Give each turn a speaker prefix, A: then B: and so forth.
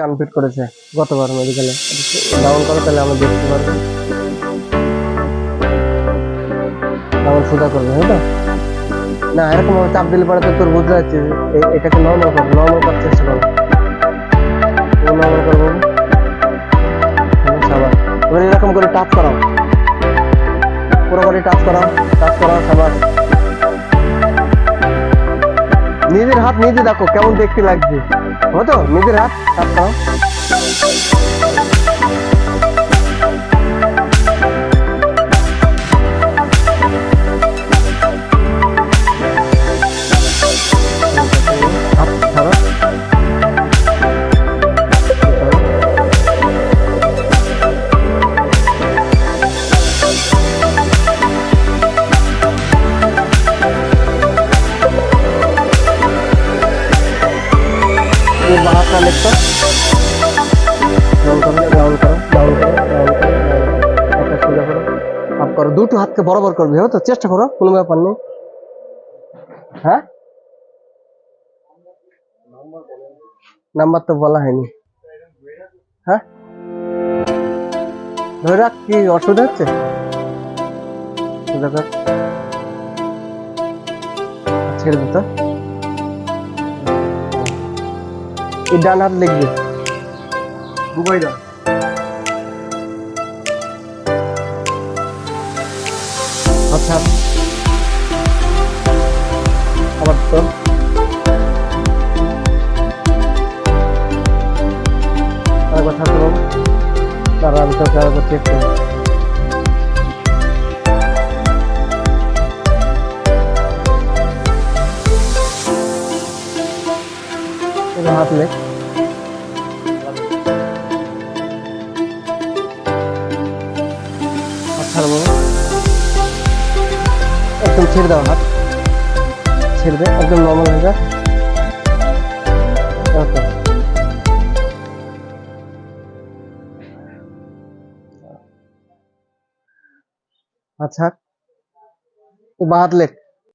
A: Unfit করেছে? গতবার মেডিকেলে ডাউন করো তাহলে আমরা দেখতে পারব। ডাউন সোজা করবে হ্যাঁ তো? না, এরকম চাপ দিলে পরে তো তোর বুঝতে এ- এটাকে নর্মাল করব নর্মাল করার চেষ্টা করব। নর্মাল করব। এবার এরকম করে টাচ করাও। পুরো করে টাচ করাও টাচ করাও সাবাস নিজের হাত নিজে দেখো কেমন দেখতে লাগছে। হতো? নিজের হাত টাচ করাও হাত ये बाहर का लेग ডাউন করো ডাউন করো ডাউন করো ডাউন করো একটা সোজা করো আপ করো দুটো হাতকে বরাবর করবে হবে তো চেষ্টা করো কোনো ব্যাপার নেই হ্যাঁ নাম্বার তো বলা হয়নি হ্যাঁ ধরে রাখ কি অসুবিধা হচ্ছে সোজা কর ছেড়ে দিত এই ডান হাত লিখবে দুবাই দা। আচ্ছা। আবার তো ঠাকুর বাবু তারা আমি আরেকবার চেক করব লেখ আচ্ছা বাবা একদম ছেড়ে দাও হাত। ছেড়ে দে, একদম নর্মাল হয়ে যা। ওকে। আচ্ছা। বাঁ হাত লেখ।